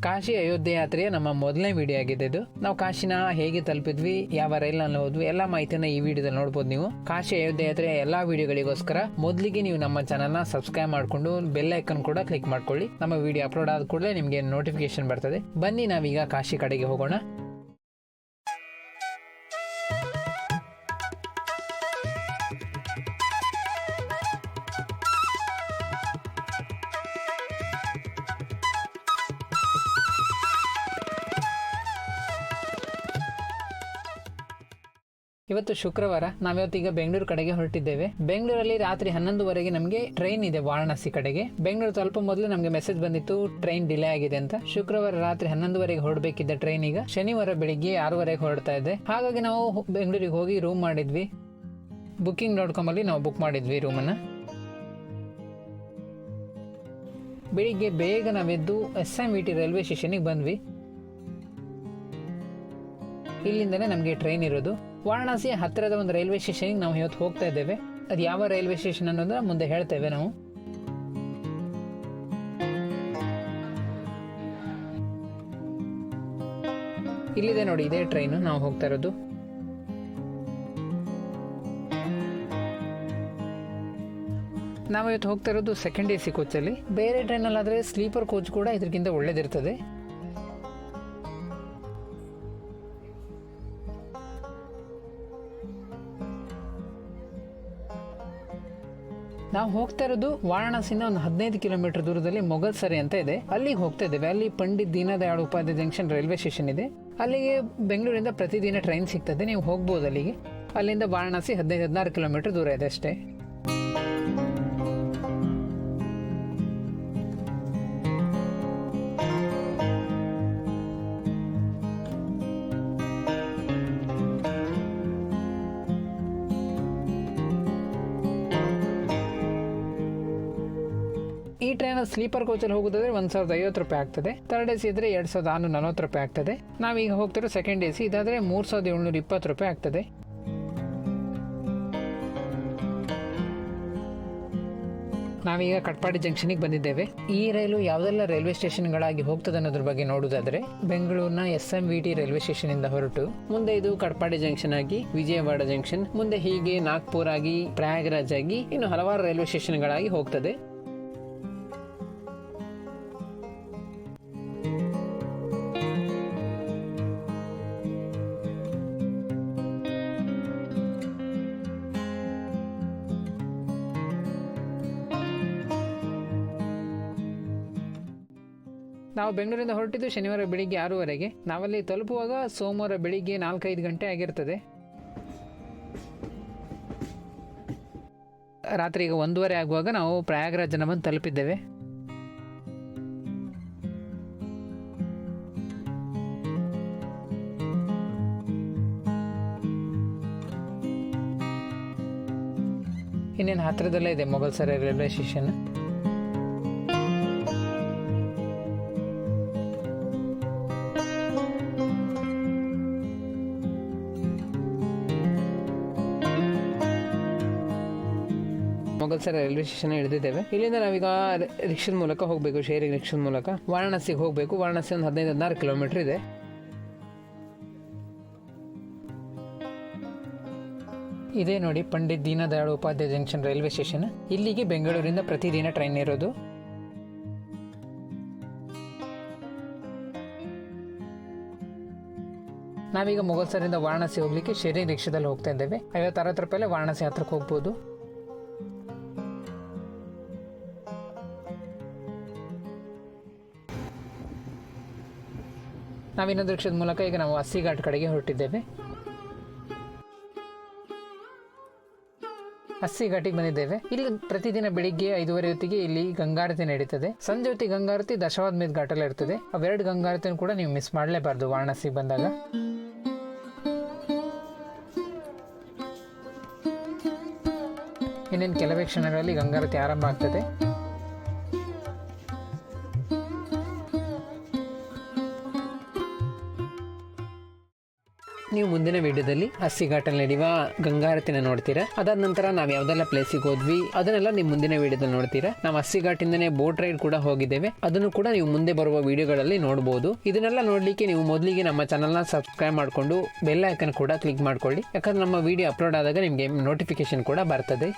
ಕಾಶಿ ಅಯೋಧ್ಯೆ ಯಾತ್ರೆಯ ನಮ್ಮ ಮೊದಲನೇ ವಿಡಿಯೋ ಆಗಿದೆ ಇದು. ನಾವು ಕಾಶಿನ ಹೇಗೆ ತಲುಪಿದ್ವಿ, ಯಾವ ರೈಲ್ನಲ್ಲಿ ಹೋದ್ವಿ, ಎಲ್ಲ ಮಾಹಿತಿನ ಈ ವಿಡಿಯೋದಲ್ಲಿ ನೋಡಬಹುದು ನೀವು. ಕಾಶಿ ಅಯೋಧ್ಯೆ ಯಾತ್ರೆಯ ಎಲ್ಲಾ ವಿಡಿಯೋಗಳಿಗೋಸ್ಕರ ಮೊದಲಿಗೆ ನೀವು ನಮ್ಮ ಚಾನಲ್ನ ಸಬ್ಸ್ಕ್ರೈಬ್ ಮಾಡ್ಕೊಂಡು ಬೆಲ್ ಐಕನ್ ಕೂಡ ಕ್ಲಿಕ್ ಮಾಡ್ಕೊಳ್ಳಿ. ನಮ್ಮ ವಿಡಿಯೋ ಅಪ್ಲೋಡ್ ಆದ ಕೂಡಲೇ ನಿಮಗೆ ನೋಟಿಫಿಕೇಶನ್ ಬರ್ತದೆ. ಬನ್ನಿ ನಾವೀಗ ಕಾಶಿ ಕಡೆಗೆ ಹೋಗೋಣ. ಇವತ್ತು ಶುಕ್ರವಾರ ನಾವಿವತ್ತೀಗ ಬೆಂಗಳೂರು ಕಡೆಗೆ ಹೊರಟಿದ್ದೇವೆ. ಬೆಂಗಳೂರಲ್ಲಿ ರಾತ್ರಿ ಹನ್ನೊಂದುವರೆಗೆ ನಮಗೆ ಟ್ರೈನ್ ಇದೆ ವಾರಣಾಸಿ ಕಡೆಗೆ. ಬೆಂಗಳೂರು ಸ್ವಲ್ಪ ಮೊದಲು ನಮಗೆ ಮೆಸೇಜ್ ಬಂದಿತ್ತು ಟ್ರೈನ್ ಡಿಲೇ ಆಗಿದೆ ಅಂತ. ಶುಕ್ರವಾರ ರಾತ್ರಿ ಹನ್ನೊಂದುವರೆಗೆ ಹೊರಡಬೇಕಿದ್ದ ಟ್ರೈನ್ ಈಗ ಶನಿವಾರ ಬೆಳಿಗ್ಗೆ ಆರೂವರೆಗೆ ಹೊರಡ್ತಾ ಇದೆ. ಹಾಗಾಗಿ ನಾವು ಬೆಂಗಳೂರಿಗೆ ಹೋಗಿ ರೂಮ್ ಮಾಡಿದ್ವಿ. ಬುಕ್ಕಿಂಗ್ ಡಾಟ್ ಕಾಮ್ ಅಲ್ಲಿ ನಾವು ಬುಕ್ ಮಾಡಿದ್ವಿ ರೂಮನ್ನು ಬೆಳಿಗ್ಗೆ ಬೇಗ ನಾವೆದ್ದು S M E T railway ಸ್ಟೇಷನಿಗೆ ಬಂದ್ವಿ. ಇಲ್ಲಿಂದನೇ ನಮಗೆ ಟ್ರೈನ್ ಇರೋದು. ವಾರಣಾಸಿ ಹತ್ತಿರದ ಒಂದು ರೈಲ್ವೆ ಸ್ಟೇಷನ್ಗೆ ನಾವು ಇವತ್ತು ಹೋಗ್ತಾ ಇದ್ದೇವೆ. ಅದು ಯಾವ ರೈಲ್ವೆ ಸ್ಟೇಷನ್ ಅನ್ನೋದನ್ನ ಮುಂದೆ ಹೇಳ್ತೇವೆ ನಾವು. ಇಲ್ಲಿದೆ ನೋಡಿ, ಇದೇ ಟ್ರೈನ್ ನಾವು ಹೋಗ್ತಾ ಇರೋದು. ನಾವು ಇವತ್ತು ಹೋಗ್ತಾ ಇರೋದು ಸೆಕೆಂಡ್ ಎ ಸಿ ಕೋಚಲ್ಲಿ ಬೇರೆ ಟ್ರೈನಲ್ಲಾದರೆ ಸ್ಲೀಪರ್ ಕೋಚ್ ಕೂಡ ಇದಕ್ಕಿಂತ ಒಳ್ಳೇದಿರ್ತದೆ. ನಾವು ಹೋಗ್ತಾ ಇರೋದು ವಾರಣಾಸಿನ ಒಂದು ಹದಿನೈದು ಕಿಲೋಮೀಟರ್ ದೂರದಲ್ಲಿ ಮೊಘಲ್ ಸರಿ ಅಂತ ಇದೆ. ಅಲ್ಲಿಗೆ ಹೋಗ್ತಾ ಇದ್ದೇವೆ. ಅಲ್ಲಿ Pandit Deendayal Upadhyaya junction railway station ಇದೆ. ಅಲ್ಲಿಗೆ ಬೆಂಗಳೂರಿಂದ ಪ್ರತಿದಿನ ಟ್ರೈನ್ ಸಿಗ್ತದೆ. ನೀವು ಹೋಗ್ಬೋದು ಅಲ್ಲಿಗೆ. ಅಲ್ಲಿಂದ ವಾರಣಾಸಿ ಹದಿನೈದು, ಹದಿನಾರು ಕಿಲೋಮೀಟರ್ ದೂರ ಇದೆ ಅಷ್ಟೇ. ಈ ಟ್ರೈನ್ ಸ್ಲೀಪರ್ ಕೋಚಲ್ಲಿ ಹೋಗೋದಾದ್ರೆ ಒಂದ್ ಸಾವಿರದ ಐವತ್ತು ರೂಪಾಯಿ ಆಗ್ತದೆ. ಥರ್ಡ್ ಎ ಇದ್ರೆ ಎರಡ್ ಸಾವಿರದ ಆರುನೂರ ನಲವತ್ತು ರೂಪಾಯಿ ಆಗ್ತದೆ. ನಾವೀಗ ಹೋಗ್ತಿರೋ ಸೆಕೆಂಡ್ ಎ ಸಿ ಇದಾದ್ರೆ ಮೂರ್ ಸಾವಿರದ ಏಳ್ನೂರ ಇಪ್ಪತ್ತು ರೂಪಾಯಿ ಆಗ್ತದೆ. ನಾವೀಗ ಕಟ್ಪಾಡಿ ಜಂಕ್ಷನ್ಗೆ ಬಂದಿದ್ದೇವೆ. ಈ ರೈಲು ಯಾವುದೆಲ್ಲ ರೈಲ್ವೆ ಸ್ಟೇಷನ್ಗಳಾಗಿ ಹೋಗ್ತದೆ ಅನ್ನೋದ್ರ ಬಗ್ಗೆ ನೋಡುವುದಾದ್ರೆ ಬೆಂಗಳೂರಿನ S M V T railway station ಇಂದ ಹೊರಟು ಮುಂದೆ ಇದು ಕಟ್ಪಾಡಿ ಜಂಕ್ಷನ್ ಆಗಿ ವಿಜಯವಾಡ ಜಂಕ್ಷನ್, ಮುಂದೆ ಹೀಗೆ ನಾಗ್ಪುರ್ ಆಗಿ ಪ್ರಯಾಗರಾಜ್ ಆಗಿ ಇನ್ನು ಹಲವಾರು ರೈಲ್ವೆ ಸ್ಟೇಷನ್ಗಳಾಗಿ ಹೋಗ್ತದೆ. ನಾವು ಬೆಂಗಳೂರಿಂದ ಹೊರಟಿದ್ದು ಶನಿವಾರ ಬೆಳಿಗ್ಗೆ ಆರೂವರೆಗೆ. ನಾವಲ್ಲಿ ತಲುಪುವಾಗ ಸೋಮವಾರ ಬೆಳಿಗ್ಗೆ ನಾಲ್ಕೈದು ಗಂಟೆ ಆಗಿರ್ತದೆ. ರಾತ್ರಿ ಈಗ ಒಂದೂವರೆ ಆಗುವಾಗ ನಾವು ಪ್ರಯಾಗರಾಜನ ಬಂದು ತಲುಪಿದ್ದೇವೆ. ಇನ್ನೇನು ಹತ್ತಿರದಲ್ಲೇ ಇದೆ Mughal Sarai railway station Mughal Sarai railway station ಹಿಡಿದಿದ್ದೇವೆ. ಇಲ್ಲಿಂದ ನಾವೀಗ ರಿಕ್ಷನ್ ಮೂಲಕ ಹೋಗಬೇಕು ಶೇರಿಂಗ್ ರಿಕ್ಷದ ಮೂಲಕ. ವಾರಣಾಸಿಗೆ ಹೋಗಬೇಕು. ವಾರಣಾಸಿ ಒಂದು ಹದಿನೈದು, ಹದಿನಾರು ಕಿಲೋಮೀಟರ್ ಇದೆ. ಇದೇ ನೋಡಿ Pandit Deendayal Upadhyaya junction railway station ಇಲ್ಲಿಗೆ ಬೆಂಗಳೂರಿಂದ ಪ್ರತಿದಿನ ಟ್ರೈನ್ ಇರೋದು. ನಾವೀಗ ಮೊಘಲ್ ಸರಿಂದ ವಾರಣಾಸಿ ಹೋಗ್ಲಿಕ್ಕೆ ಶೇರಿಂಗ್ ರಿಕ್ಷಾದಲ್ಲಿ ಹೋಗ್ತಾ ಇದ್ದೇವೆ. ಐವತ್ತು ಅರವತ್ತು ರೂಪಾಯಿ ವಾರಣಾಸಿ ಹತ್ರಕ್ಕೆ ಹೋಗ್ಬೋದು. ನಾವು ಇನ್ನೊಂದು ಮೂಲಕ ಈಗ ನಾವು ಹಸಿ ಘಾಟ್ ಕಡೆಗೆ ಹೊರಟಿದ್ದೇವೆ. ಹಸಿ ಘಾಟಿಗೆ ಬಂದಿದ್ದೇವೆ. ಇಲ್ಲಿ ಪ್ರತಿದಿನ ಬೆಳಿಗ್ಗೆ ಐದುವರೆ ಹೊತ್ತಿಗೆ ಇಲ್ಲಿ ಗಂಗಾರತಿ ನಡೀತದೆ. ಸಂಜೆ ಹೊತ್ತಿಗೆ ಗಂಗಾರತಿ ಮೇಲೆ ಘಾಟಲ್ಲಿ ಇರ್ತದೆ. ಅವೆರಡು ಗಂಗಾರತಿನ ಕೂಡ ನೀವು ಮಿಸ್ ಮಾಡಲೇಬಾರ್ದು ವಾರಣಾಸಿಗೆ ಬಂದಾಗ. ಇನ್ನೇನು ಕೆಲವೇ ಕ್ಷಣಗಳಲ್ಲಿ ಗಂಗಾರತಿ ಆರಂಭ ಆಗ್ತದೆ. ನೀವು ಮುಂದಿನ ವಿಡಿಯೋದಲ್ಲಿ ಹಸಿ ಘಾಟಲ್ಲಿ ನಡೆಯುವ ಗಂಗಾರತಿನ ನೋಡ್ತೀರಾ? ಅದಾದ ನಂತರ ನಾವು ಯಾವ್ದೆಲ್ಲ ಪ್ಲೇಸಿಗೆ ಹೋದ್ವಿ, ಅದನ್ನೆಲ್ಲ ನೀವು ಮುಂದಿನ ವಿಡಿಯೋದಲ್ಲಿ ನೋಡ್ತೀರಾ? ನಾವು ಹಸಿ ಘಾಟಿಂದನೇ ಬೋಟ್ ರೈಡ್ ಕೂಡ ಹೋಗಿದ್ದೇವೆ. ಅದನ್ನು ಕೂಡ ನೀವು ಮುಂದೆ ಬರುವ ವಿಡಿಯೋಗಳಲ್ಲಿ ನೋಡಬಹುದು ಇದನ್ನೆಲ್ಲ ನೋಡ್ಲಿಕ್ಕೆ ನೀವು ಮೊದಲಿಗೆ ನಮ್ಮ ಚಾನಲ್ನ ಸಬ್ಸ್ಕ್ರೈಬ್ ಮಾಡಿಕೊಂಡು ಬೆಲ್ ಐಕನ್ ಕೂಡ ಕ್ಲಿಕ್ ಮಾಡ್ಕೊಳ್ಳಿ. ಯಾಕಂದ್ರೆ ನಮ್ಮ ವಿಡಿಯೋ ಅಪ್ಲೋಡ್ ಆದಾಗ ನಿಮಗೆ ನೋಟಿಫಿಕೇಶನ್ ಕೂಡ ಬರ್ತದೆ.